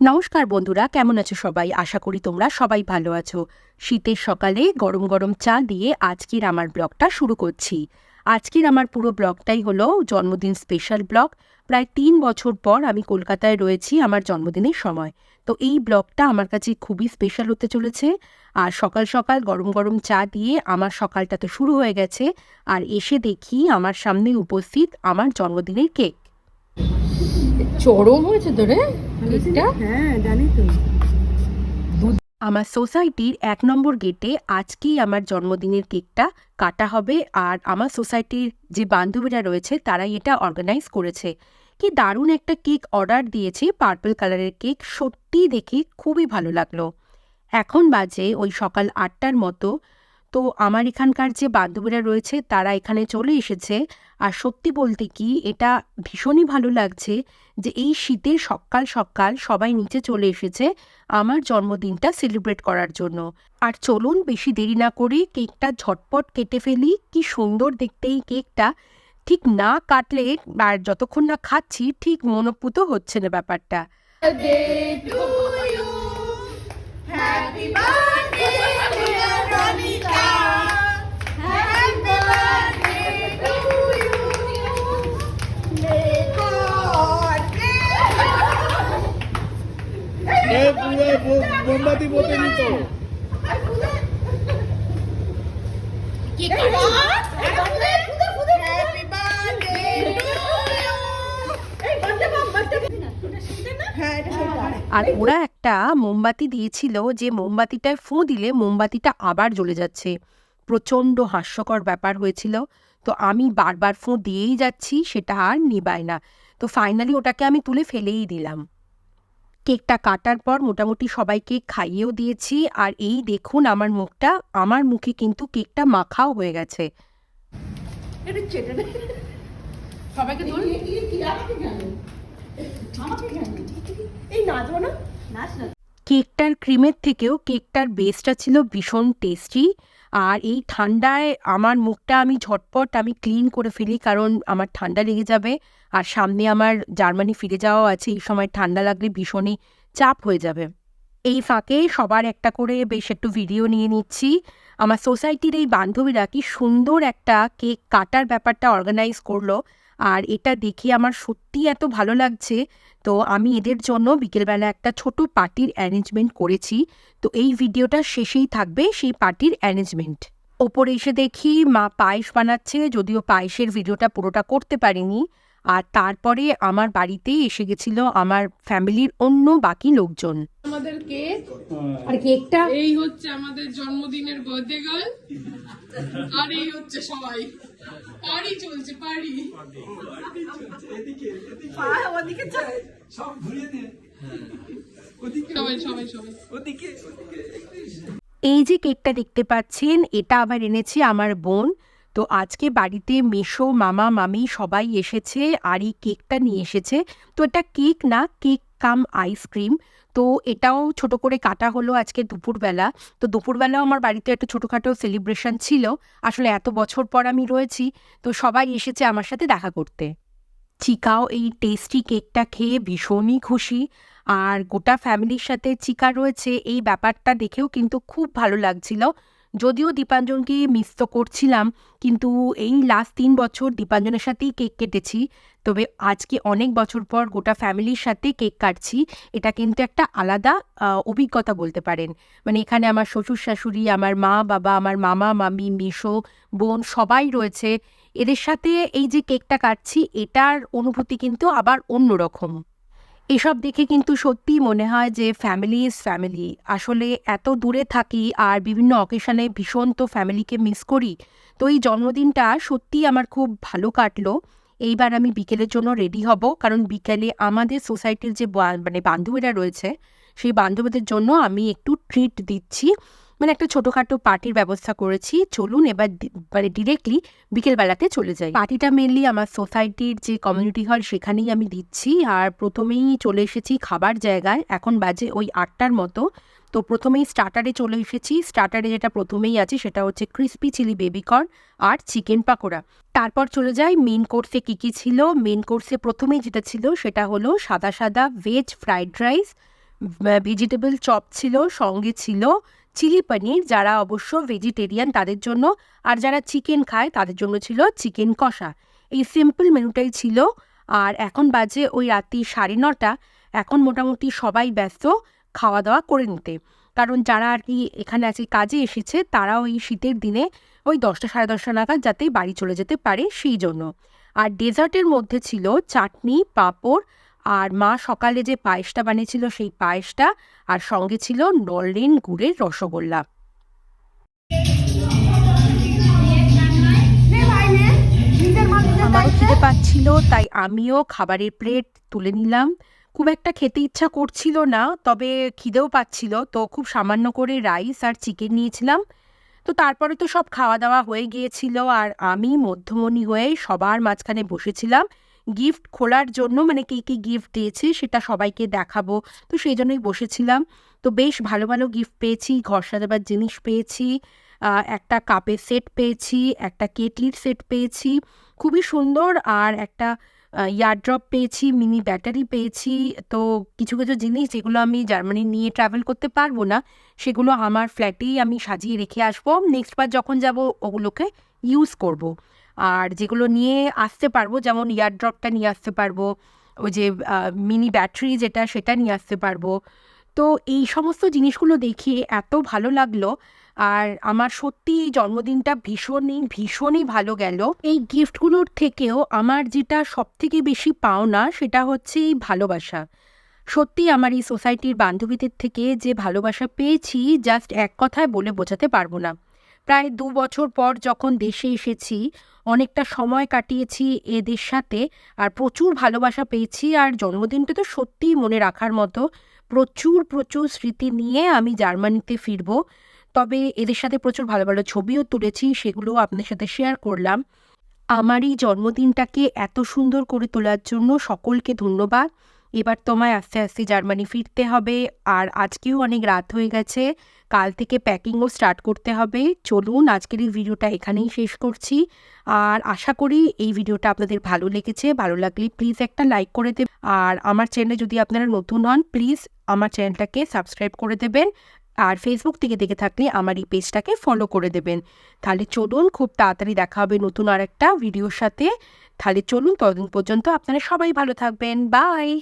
নমস্কার বন্ধুরা, কেমন আছো সবাই? আশা করি তোমরা সবাই ভালো আছো। শীতের সকালে গরম গরম চা দিয়ে আজকের আমার ব্লগটা শুরু করছি। আজকের আমার পুরো ব্লগটাই হলো জন্মদিন স্পেশাল ব্লগ। প্রায় তিন বছর পর আমি কলকাতায় রয়েছি আমার জন্মদিনের সময়। তো এই ব্লগটা আমার কাছে খুবই স্পেশাল হতে চলেছে। আর সকাল সকাল গরম গরম চা দিয়ে আমার সকালটা তো শুরু হয়ে গেছে। আর এসে দেখি আমার সামনে উপস্থিত আমার জন্মদিনের কেক। চরম হয়েছে তো রে? হ্যাঁ জানি তো। আমার সোসাইটির এক নম্বর গেটে আজকেই আমার জন্মদিনের কেকটা কাটা হবে আর আমার সোসাইটির যে বান্ধবীরা রয়েছে তারাই এটা অর্গানাইজ করেছে। কি দারুণ একটা কেক অর্ডার দিয়েছে পার্পল কালারের কেক সত্যি দেখে খুবই ভালো লাগল। এখন বাজে ওই সকাল আটটার মতো। তো আমার এখানকার যে বান্ধবীরা রয়েছে, তারা এখানে চলে এসেছে। আর সত্যি বলতে কি, এটা ভীষণই ভালো লাগছে যে এই শীতের সকাল সকাল সবাই নিচে চলে এসেছে আমার জন্মদিনটা সেলিব্রেট করার জন্য। আর চলুন বেশি দেরি না করে কেকটা ঝটপট কেটে ফেলি। কি সুন্দর দেখতে এই কেকটা। ঠিক না কাটলে আর যতক্ষণ না খাচ্ছি, ঠিক মনোপুত হচ্ছে না ব্যাপারটা। এ পুরো বো- মোমবাতি নিত আর ওরা একটা মোমবাতি দিয়েছিল যে মোমবাতিটায় ফু দিলে মোমবাতিটা আবার জ্বলে যাচ্ছে। প্রচণ্ড হাস্যকর ব্যাপার হয়েছিল। তো আমি বারবার ফু দিয়েই যাচ্ছি, সেটা আর নিবায় না। তো ফাইনালি ওটাকে আমি তুলে ফেলেই দিলাম। কেকটা কাটার পর মোটামুটি সবাইকে খাইয়েও দিয়েছি। আর এই দেখুন আমার মুখটা আমার মুখে কিন্তু কেকটা মাখাও হয়ে গেছে। সবাইকে এই না? না কেকটার ক্রিমের থেকেও কেকটার বেসটা ছিল ভীষণ টেস্টি আর এই ঠান্ডায় আমার মুখটা আমি ঝটপট আমি ক্লিন করে ফেলি, কারণ আমার ঠান্ডা লেগে যাবে। আর সামনে আমার জার্মানি ফিরে যাওয়াও আছে, এই সময় ঠান্ডা লাগলে ভীষণই চাপ হয়ে যাবে। এই ফাঁকে সবার একটা করে বেশ একটু ভিডিও নিয়ে নিচ্ছি। আমার সোসাইটির এই বান্ধবীরা কি সুন্দর একটা কেক কাটার ব্যাপারটা অর্গানাইজ করল। আর এটা দেখে আমার সত্যি এত ভালো লাগছে। তো আমি এদের জন্য বিকেলবেলা একটা ছোট পার্টির অ্যারেঞ্জমেন্ট করেছি। তো এই ভিডিওটা শেষেই থাকবে সেই পার্টির অ্যারেঞ্জমেন্ট। ওপরে এসে দেখি মা পায়েস বানাচ্ছে, যদিও পায়েসের ভিডিওটা পুরোটা করতে পারিনি। আর তারপরে আমার বাড়িতে এসে গেছিল আমার ফ্যামিলির অন্য বাকি লোকজন। আমাদের কেক। আর কেকটা? এই হচ্ছে আমাদের জন্মদিনের বার্থডে গার্ল আর এই হচ্ছে সবাই। পারি চলছে পারি সবাই সবাই সবাই। এই যে কেকটা দেখতে পাচ্ছেন এটা আবার এনেছে আমার বোন। তো আজকে বাড়িতে মেশো, মামা, মামি সবাই এসেছে আর এই কেকটা নিয়ে এসেছে। তো এটা কেক না, কেক কাম আইসক্রিম তো এটাও ছোট করে কাটা হলো আজকে দুপুরবেলা। তো দুপুরবেলাও আমার বাড়িতে একটা ছোটোখাটো সেলিব্রেশন ছিল। আসলে এত বছর পর আমি রয়েছি। তো সবাই এসেছে আমার সাথে দেখা করতে। চিকাও এই টেস্টি কেকটা খেয়ে ভীষণই খুশি। আর গোটা ফ্যামিলির সাথে চিকা রয়েছে, এই ব্যাপারটা দেখেও কিন্তু খুব ভালো লাগছিল। যদিও দীপাঞ্জনকে মিস তো করছিলাম, কিন্তু এই লাস্ট তিন বছর দীপাঞ্জনের সাথেই কেক কেটেছি। তবে আজকে অনেক বছর পর গোটা ফ্যামিলির সাথে কেক কাটছি, এটা কিন্তু একটা আলাদা অভিজ্ঞতা বলতে পারেন। মানে এখানে আমার শ্বশুর শাশুড়ি, আমার মা বাবা, আমার মামা, মামি, মিশো, বোন সবাই রয়েছে। এদের সাথে এই যে কেকটা কাটছি, এটার অনুভূতি কিন্তু আবার অন্যরকম। এসব দেখে কিন্তু সত্যিই মনে হয় যে ফ্যামিলি ইজ ফ্যামিলি আসলে এত দূরে থাকি আর বিভিন্ন অকেশনে ভীষণ তো ফ্যামিলিকে মিস করি। তো এই জন্মদিনটা সত্যিই আমার খুব ভালো কাটলো। এইবার আমি বিকেলের জন্য রেডি হব। কারণ বিকেলে আমাদের সোসাইটির যে মানে বান্ধবীরা রয়েছে, সেই বান্ধবীদের জন্য আমি একটু ট্রিট দিচ্ছি। মানে একটা ছোটোখাটো পার্টির ব্যবস্থা করেছি। চলুন এবার মানে ডিরেক্টলি বিকেলবেলাতে চলে যাই। পার্টিটা মেনলি আমার সোসাইটির যে কমিউনিটি হল সেখানেই আমি দিচ্ছি। আর প্রথমেই চলে এসেছি খাবার জায়গায়। এখন বাজে ওই আটটার মতো। তো প্রথমেই স্টার্টারে চলে এসেছি। স্টার্টারে যেটা প্রথমেই আছে সেটা হচ্ছে ক্রিস্পি চিলি বেবিকর্ন আর চিকেন পাকোড়া। তারপর চলে যাই মেন কোর্সে কী কী ছিল? মেন কোর্সে প্রথমেই যেটা ছিল সেটা হলো সাদা সাদা veg fried rice vegetable chop ছিল, সঙ্গে ছিল চিলি পনির, যারা অবশ্য ভেজিটেরিয়ান তাদের জন্য, আর যারা চিকেন খায় তাদের জন্য ছিল চিকেন কষা। এই সিম্পল মেনুটাই ছিল, আর এখন বাজে ওই রাত্রি সাড়ে নটা। এখন মোটামুটি সবাই ব্যস্ত খাওয়া দাওয়া করে নিতে। কারণ যারা আর কি এখানে আজকে কাজে এসেছে তারা ওই শীতের দিনে ওই দশটা সাড়ে দশটা নাগাদ যাতে বাড়ি চলে যেতে পারে সেই জন্য। আর ডেজার্টের মধ্যে ছিল চাটনি, পাঁপড় আর মা সকালে যে পায়েসটা বানিয়েছিল, সেই পায়েসটা আর সঙ্গে ছিল নলেন গুড়ের রসগোল্লা। আমারও খিদে পাচ্ছিল, তাই আমিও খাবারের প্লেট তুলে নিলাম। খুব একটা খেতে ইচ্ছা করছিল না, তবে খিদেও পাচ্ছিল, তো খুব সামান্য করে রাইস আর চিকেন নিয়েছিলাম। তো তারপরে তো সব খাওয়া দাওয়া হয়ে গিয়েছিল, আর আমি মধ্যমণি হয়ে সবার মাঝখানে বসেছিলাম। গিফট খোলার জন্য মানে কে কী গিফট দিয়েছে সেটা সবাইকে দেখাবো। তো সেই জন্যই বসেছিলাম। তো বেশ ভালো ভালো গিফট পেয়েছি, ঘর সাজাবার জিনিস পেয়েছি একটা কাপের সেট পেয়েছি, একটা কেটলির সেট পেয়েছি, খুবই সুন্দর আর একটা ইয়ারড্রপ পেয়েছি মিনি ব্যাটারি পেয়েছি। তো কিছু কিছু জিনিস যেগুলো আমি জার্মানি নিয়ে ট্রাভেল করতে পারব না, সেগুলো আমার ফ্ল্যাটেই আমি সাজিয়ে রেখে আসব। নেক্সট বার যখন যাব ওগুলোকে ইউজ করব। আর যেগুলো নিয়ে আসতে পারব, যেমন ইয়ারড্রপটা নিয়ে আসতে পারব, ওই যে মিনি ব্যাটারি যেটা, সেটা নিয়ে আসতে পারব। তো এই সমস্ত জিনিসগুলো দেখে এত ভালো লাগল আর আমার সত্যি এই জন্মদিনটা ভীষণই ভীষণই ভালো গেল। এই গিফটগুলোর থেকেও আমার যেটা সব থেকে বেশি পাওনা সেটা হচ্ছে এই ভালোবাসা। সত্যি আমার এই সোসাইটির বান্ধবীদের থেকে যে ভালোবাসা পেয়েছি জাস্ট এক কথায় বলে বোঝাতে পারব না। প্রায় দু বছর পর যখন দেশে এসেছি, অনেকটা সময় কাটিয়েছি এদের সাথে, আর প্রচুর ভালোবাসা পেয়েছি, আর জন্মদিনটা তো সত্যিই মনে রাখার মতো। প্রচুর প্রচুর স্মৃতি নিয়ে আমি জার্মানিতে ফিরবো। তবে এদের সাথে প্রচুর ভালো ভালো ছবিও তুলেছি সেগুলো আপনার সাথে শেয়ার করলাম। আমার এই জন্মদিনটাকে এত সুন্দর করে তোলার জন্য সকলকে ধন্যবাদ। এবার তোমায় আস্তে আস্তে জার্মানি ফিরতে হবে। আর আজকেও অনেক রাত হয়ে গেছে। কাল থেকে প্যাকিংও স্টার্ট করতে হবে। চলুন, আজকের এই ভিডিওটা এখানেই শেষ করছি। আর আশা করি এই ভিডিওটা আপনাদের ভালো লেগেছে। ভালো লাগলে প্লিজ একটা লাইক করে দেবেন। আর আমার চ্যানেলে যদি আপনারা নতুন হন প্লিজ আমার চ্যানেলটাকে সাবস্ক্রাইব করে দেবেন। আর ফেসবুক থেকে দেখে থাকলে আমার এই পেজটাকে ফলো করে দেবেন। তাহলে চলুন, খুব তাড়াতাড়ি দেখা হবে নতুন আর একটা ভিডিওর সাথে। তাহলে চলুন, ততদিন পর্যন্ত আপনারা সবাই ভালো থাকবেন। বাই